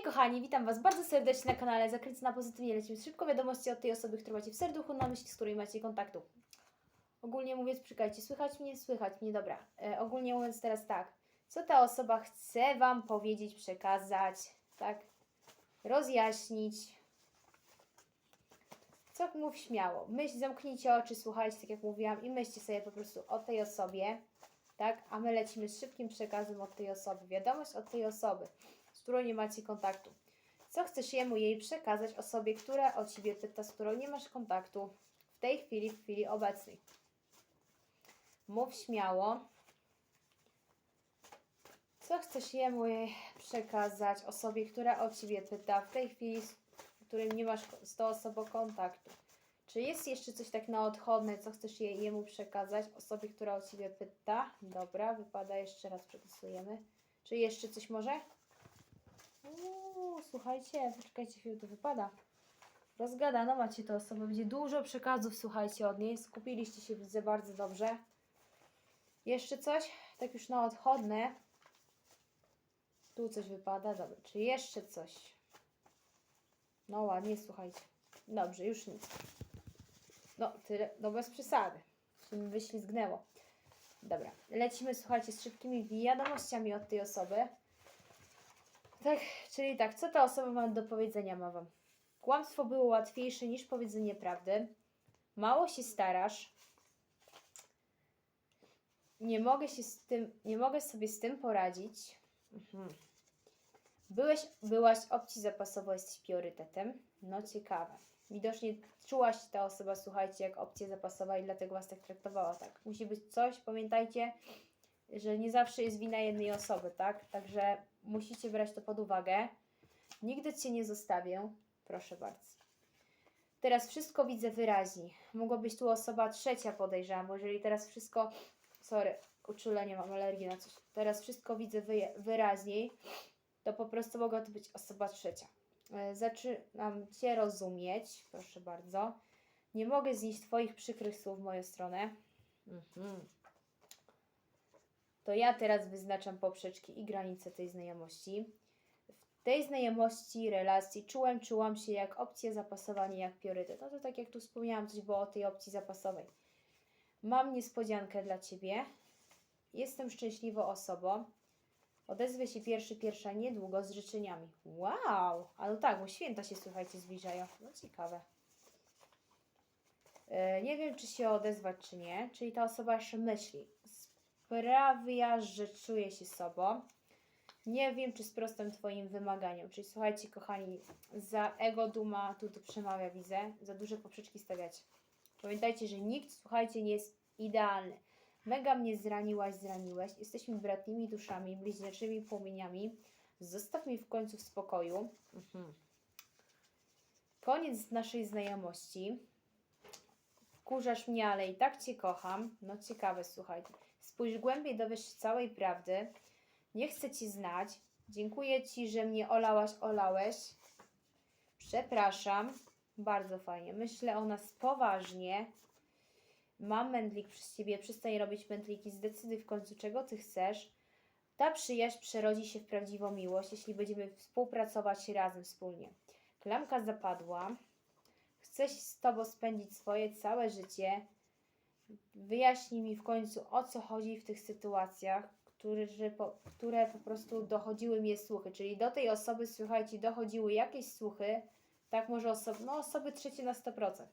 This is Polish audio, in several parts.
Hej kochani, witam Was bardzo serdecznie na kanale Zakręcona Pozytywnie. Lecimy szybko wiadomości od tej osoby, którą macie w serduchu na myśli, z której macie kontaktu. Ogólnie mówiąc, czekajcie, słychać mnie? Słychać mnie, dobra. E, ogólnie mówiąc teraz tak, co ta osoba chce Wam powiedzieć, przekazać, tak? Rozjaśnić. Co mów śmiało. Myśl, zamknijcie oczy, słuchajcie, tak jak mówiłam i myślcie sobie po prostu o tej osobie, tak? A my lecimy z szybkim przekazem od tej osoby. Wiadomość od tej osoby z którą nie macie kontaktu. Co chcesz jemu jej przekazać osobie, która o ciebie pyta, z którą nie masz kontaktu w tej chwili, w chwili obecnej? Mów śmiało. Co chcesz jemu jej przekazać osobie, która o ciebie pyta w tej chwili, z którym nie masz z tą osobą kontaktu? Czy jest jeszcze coś tak na odchodne, co chcesz jej, jemu przekazać osobie, która o ciebie pyta? Dobra, wypada jeszcze raz przepisujemy. Czy jeszcze coś może? Uuu, słuchajcie, poczekajcie chwilę, to wypada. Rozgadano macie to osobę, będzie dużo przekazów, słuchajcie, od niej. Skupiliście się, widzę, bardzo dobrze. Jeszcze coś? Tak już na odchodne. Tu coś wypada, dobra. Czy jeszcze coś? No ładnie, słuchajcie. Dobrze, już nic. No, tyle, no bez przesady. Się mi wyślizgnęło. Dobra, lecimy, słuchajcie, z szybkimi wiadomościami od tej osoby. Tak, czyli tak, co ta osoba ma do powiedzenia ma wam? Kłamstwo było łatwiejsze niż powiedzenie prawdy. Mało się starasz. Nie mogę się z tym, nie mogę sobie z tym poradzić. Mhm. Byłeś, byłaś opcji zapasowo, jesteś priorytetem. No ciekawe. Widocznie czuła się ta osoba, słuchajcie, jak opcja zapasowa i dlatego was tak traktowała, tak? Musi być coś, pamiętajcie, że nie zawsze jest wina jednej osoby, tak? Także musicie brać to pod uwagę. Nigdy cię nie zostawię. Proszę bardzo. Teraz wszystko widzę wyraźnie. Mogła być tu osoba trzecia, podejrzewam, bo jeżeli teraz wszystko. Sorry, uczulenie, mam alergię na coś. Teraz wszystko widzę wy, wyraźniej, to po prostu mogła to być osoba trzecia. E, Zaczynam Cię rozumieć. Proszę bardzo. Nie mogę znieść Twoich przykrych słów w moją stronę. Mhm to ja teraz wyznaczam poprzeczki i granice tej znajomości. W tej znajomości, relacji czułem, czułam się jak opcja zapasowa, nie jak priorytet. No to tak jak tu wspomniałam, coś było o tej opcji zapasowej. Mam niespodziankę dla Ciebie. Jestem szczęśliwą osobą. Odezwę się pierwszy, pierwsza niedługo z życzeniami. Wow! A no tak, bo święta się, słuchajcie, zbliżają. No ciekawe. E, Nie wiem, czy się odezwać, czy nie. Czyli ta osoba jeszcze myśli sprawia, że czuję się sobą. Nie wiem, czy sprostam Twoim wymaganiom. Czyli słuchajcie, kochani, za ego duma tu to przemawia, widzę. Za duże poprzeczki stawiacie. Pamiętajcie, że nikt, słuchajcie, nie jest idealny. Mega mnie zraniłaś, zraniłeś. Jesteśmy bratnimi duszami, bliźniaczymi płomieniami. Zostaw mnie w końcu w spokoju. Mhm. Koniec naszej znajomości. Wkurzasz mnie, ale i tak Cię kocham. No ciekawe, słuchajcie. Spójrz głębiej, dowiesz się całej prawdy. Nie chcę Ci znać. Dziękuję Ci, że mnie olałaś, olałeś. Przepraszam. Bardzo fajnie. Myślę o nas poważnie. Mam mętlik przez Ciebie. Przestań robić mętliki. Zdecyduj w końcu, czego Ty chcesz. Ta przyjaźń przerodzi się w prawdziwą miłość, jeśli będziemy współpracować razem wspólnie. Klamka zapadła. Chcę z Tobą spędzić swoje całe życie. Wyjaśnij mi w końcu, o co chodzi w tych sytuacjach, które, które po prostu dochodziły mnie słuchy. Czyli do tej osoby, słuchajcie, dochodziły jakieś słuchy, tak może osoby, no osoby trzecie na 100%.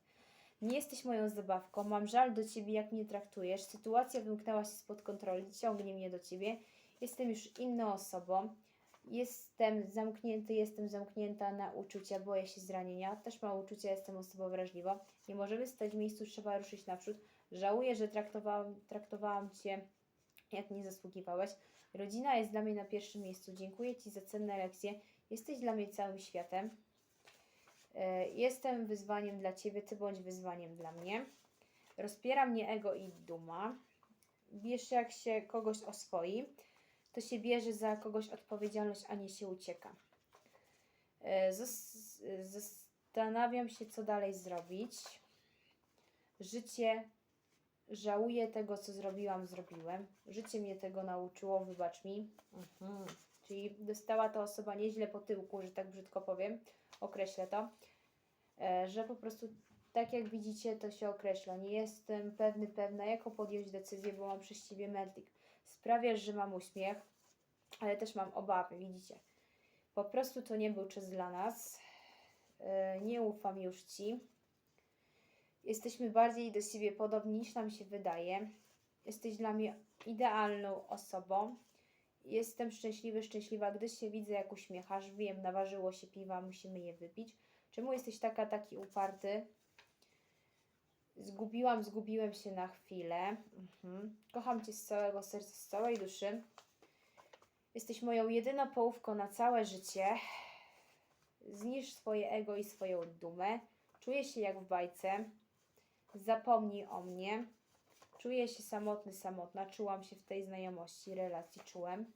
Nie jesteś moją zabawką, mam żal do Ciebie, jak mnie traktujesz. Sytuacja wymknęła się spod kontroli, ciągnie mnie do Ciebie. Jestem już inną osobą. Jestem zamknięty, jestem zamknięta na uczucia, boję się zranienia. Też mam uczucia, jestem osobą wrażliwą. Nie możemy stać w miejscu, trzeba ruszyć naprzód. Żałuję, że traktowałam, traktowałam Cię jak nie zasługiwałeś. Rodzina jest dla mnie na pierwszym miejscu. Dziękuję Ci za cenne lekcje. Jesteś dla mnie całym światem. E, Jestem wyzwaniem dla Ciebie, Ty bądź wyzwaniem dla mnie. Rozpiera mnie ego i duma. Wiesz, jak się kogoś oswoi, to się bierze za kogoś odpowiedzialność, a nie się ucieka. E, zas- Zastanawiam się, co dalej zrobić. Życie Żałuję tego, co zrobiłam, zrobiłem. Życie mnie tego nauczyło, wybacz mi. Mhm. Czyli dostała ta osoba nieźle po tyłku, że tak brzydko powiem, określę to, e, że po prostu tak jak widzicie, to się określa. Nie jestem pewny, pewna, jaką podjąć decyzję, bo mam przez ciebie mętlik. Sprawiasz, że mam uśmiech, ale też mam obawy, widzicie. Po prostu to nie był czas dla nas. E, Nie ufam już ci. Jesteśmy bardziej do siebie podobni niż nam się wydaje. Jesteś dla mnie idealną osobą. Jestem szczęśliwy, szczęśliwa, gdy się widzę, jak uśmiechasz. Wiem, naważyło się piwa, musimy je wypić. Czemu jesteś taka, taki uparty? Zgubiłam, zgubiłem się na chwilę. Mhm. Kocham Cię z całego serca, z całej duszy. Jesteś moją jedyną połówką na całe życie. Zniszcz swoje ego i swoją dumę. Czuję się jak w bajce. Zapomnij o mnie. Czuję się samotny, samotna. Czułam się w tej znajomości, relacji czułem.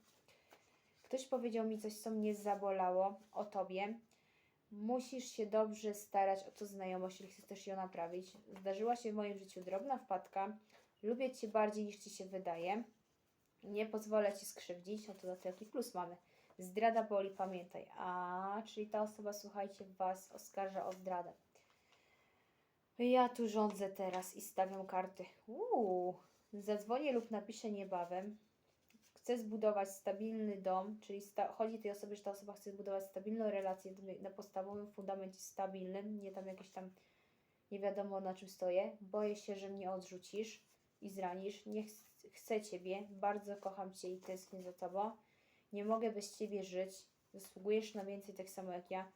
Ktoś powiedział mi coś, co mnie zabolało o tobie. Musisz się dobrze starać o tą znajomość, jeśli chcesz ją naprawić. Zdarzyła się w moim życiu drobna wpadka. Lubię cię bardziej niż ci się wydaje. Nie pozwolę ci skrzywdzić. No to za to plus mamy. Zdrada boli, pamiętaj. A, czyli ta osoba, słuchajcie, was oskarża o zdradę. Ja tu rządzę teraz i stawiam karty. Uuu, zadzwonię lub napiszę niebawem. Chcę zbudować stabilny dom, czyli sta- chodzi tej osoby, że ta osoba chce zbudować stabilną relację na podstawowym fundamencie stabilnym, nie tam jakieś tam nie wiadomo na czym stoję. Boję się, że mnie odrzucisz i zranisz. Nie ch- chcę Ciebie, bardzo kocham Cię i tęsknię za Tobą. Nie mogę bez Ciebie żyć. Zasługujesz na więcej tak samo jak ja.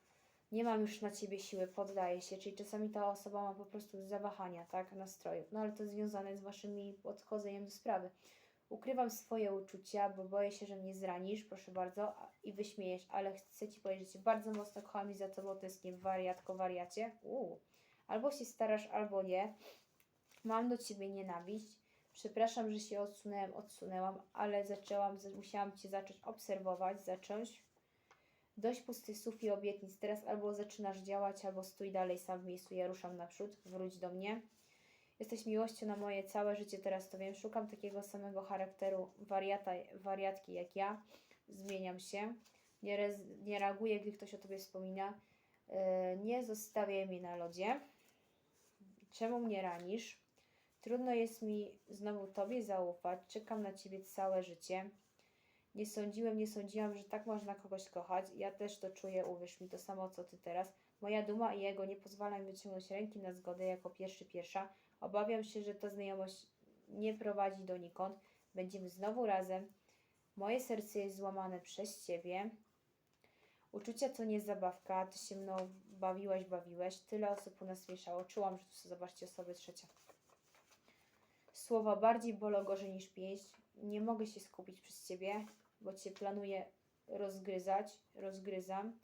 Nie mam już na Ciebie siły, poddaję się. Czyli czasami ta osoba ma po prostu zawahania, tak, nastroju. No ale to związane z Waszymi podchodzeniem do sprawy. Ukrywam swoje uczucia, bo boję się, że mnie zranisz, proszę bardzo, i wyśmiejesz, ale chcę Ci powiedzieć, że bardzo mocno kocham i za Tobą tęsknię, wariatko, wariacie. Uuu. Albo się starasz, albo nie. Mam do Ciebie nienawiść. Przepraszam, że się odsunęłam, odsunęłam, ale zaczęłam, musiałam Cię zacząć obserwować, zacząć. Dość pustych słów i obietnic. Teraz albo zaczynasz działać, albo stój dalej sam w miejscu. Ja ruszam naprzód. Wróć do mnie. Jesteś miłością na moje całe życie, teraz to wiem. Szukam takiego samego charakteru wariata, wariatki jak ja. Zmieniam się. Nie, rez, nie reaguję, gdy ktoś o tobie wspomina. Yy, nie zostawiaj mnie na lodzie. Czemu mnie ranisz? Trudno jest mi znowu tobie zaufać. Czekam na ciebie całe życie. Nie sądziłem, nie sądziłam, że tak można kogoś kochać. Ja też to czuję, uwierz mi, to samo co ty teraz. Moja duma i jego nie pozwala mi wyciągnąć ręki na zgodę jako pierwszy, pierwsza. Obawiam się, że ta znajomość nie prowadzi donikąd. Będziemy znowu razem. Moje serce jest złamane przez ciebie. Uczucia to nie zabawka. Ty się mną bawiłeś, bawiłeś. Tyle osób u nas mieszało. Czułam, że tu są, zobaczcie, osoby trzecie. Słowa bardziej bolą gorzej niż pięść. Nie mogę się skupić przez ciebie, bo cię planuję rozgryzać, rozgryzam.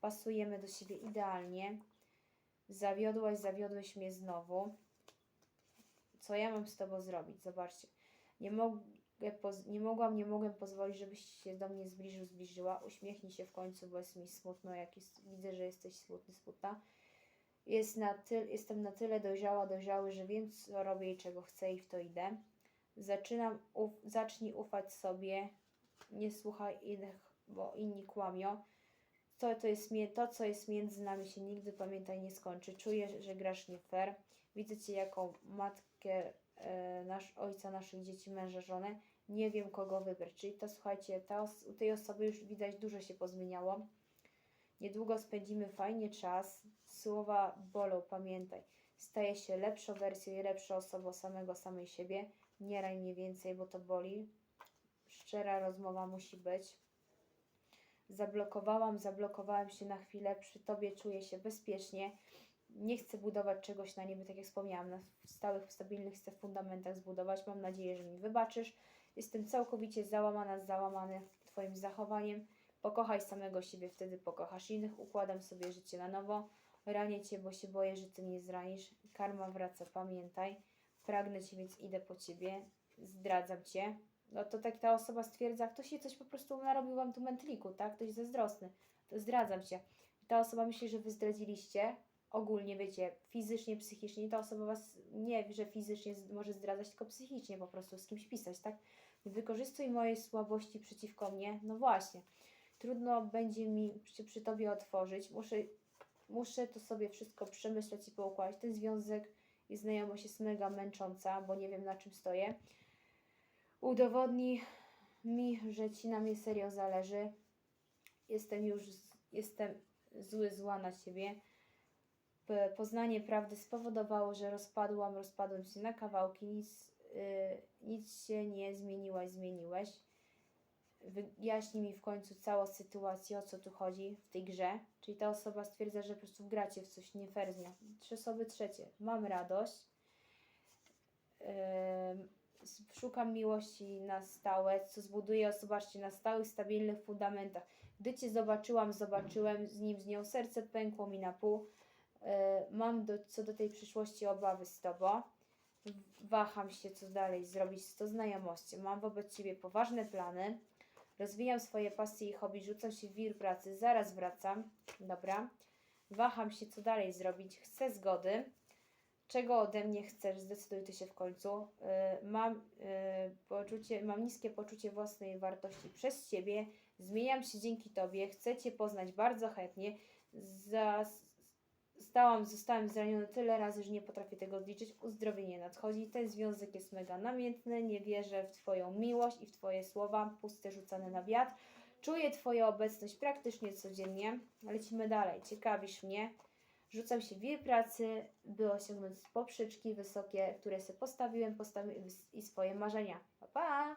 Pasujemy do siebie idealnie. Zawiodłaś, zawiodłeś mnie znowu. Co ja mam z tobą zrobić? Zobaczcie. Nie, mogę nie mogłam, nie mogłem pozwolić, żebyś się do mnie zbliżył, zbliżyła. Uśmiechnij się w końcu, bo jest mi smutno, jak jest, widzę, że jesteś smutny, smutna. Jest na jestem na tyle dojrzała, dojrzały, że wiem, co robię i czego chcę i w to idę. Zaczynam, uf- zacznij ufać sobie, nie słuchaj innych, bo inni kłamią. To, to, jest, to, co jest między nami, się nigdy, pamiętaj, nie skończy. Czuję, że grasz nie fair. Widzę Cię jako matkę e, nasz, ojca naszych dzieci, męża, żonę. Nie wiem, kogo wybrać. Czyli to, słuchajcie, ta os- u tej osoby już widać, dużo się pozmieniało. Niedługo spędzimy fajnie czas. Słowa bolą, pamiętaj. Staje się lepszą wersją i lepszą osobą samego, samej siebie. Nie raj mnie więcej, bo to boli. Szczera rozmowa musi być. Zablokowałam, zablokowałem się na chwilę. Przy tobie czuję się bezpiecznie. Nie chcę budować czegoś na niebie, tak jak wspomniałam, na stałych, stabilnych chcę fundamentach zbudować. Mam nadzieję, że mi wybaczysz. Jestem całkowicie załamana, załamany Twoim zachowaniem. Pokochaj samego siebie, wtedy pokochasz innych. Układam sobie życie na nowo. Ranię Cię, bo się boję, że Ty mnie zranisz. Karma wraca, pamiętaj. Pragnę Cię, więc idę po Ciebie. Zdradzam Cię. No to tak ta osoba stwierdza, ktoś się coś po prostu narobił Wam tu mętliku, tak? Ktoś zazdrosny. To zdradzam Cię. Ta osoba myśli, że Wy zdradziliście. Ogólnie, wiecie, fizycznie, psychicznie. Ta osoba Was nie, że fizycznie może zdradzać, tylko psychicznie po prostu z kimś pisać, tak? Wykorzystuj moje słabości przeciwko mnie. No właśnie. trudno będzie mi się przy tobie otworzyć. Muszę, muszę to sobie wszystko przemyśleć i poukładać. Ten związek i znajomość jest mega męcząca, bo nie wiem na czym stoję. Udowodni mi, że ci na mnie serio zależy. Jestem już, jestem zły, zła na ciebie. Poznanie prawdy spowodowało, że rozpadłam, rozpadłem się na kawałki, nic, y, nic się nie zmieniłaś, zmieniłeś. Wyjaśnij mi w końcu całą sytuację, o co tu chodzi w tej grze. Czyli ta osoba stwierdza, że po prostu gracie w coś nie fair z nią. Trzy osoby trzecie. Mam radość. S- szukam miłości na stałe, co zbuduje, zobaczcie, na stałych, stabilnych fundamentach. Gdy Cię zobaczyłam, zobaczyłem z nim, z nią, serce pękło mi na pół. Yy, mam do, co do tej przyszłości obawy z Tobą. Waham się, co dalej zrobić z tą znajomością. Mam wobec Ciebie poważne plany. Rozwijam swoje pasje i hobby, rzucam się w wir pracy, zaraz wracam. Dobra. Waham się, co dalej zrobić. Chcę zgody. Czego ode mnie chcesz? Zdecyduj ty się w końcu. Yy, mam, yy, poczucie, mam niskie poczucie własnej wartości przez ciebie. Zmieniam się dzięki tobie. Chcę cię poznać bardzo chętnie. Zas, Stałam, zostałem zraniony tyle razy, że nie potrafię tego odliczyć. Uzdrowienie nadchodzi. Ten związek jest mega namiętny. Nie wierzę w Twoją miłość i w Twoje słowa, puste rzucane na wiatr. Czuję Twoją obecność praktycznie codziennie. Lecimy dalej. Ciekawisz mnie. Rzucam wir pracy, by osiągnąć poprzeczki wysokie, które sobie postawiłem, postawiłem i swoje marzenia. Pa, pa!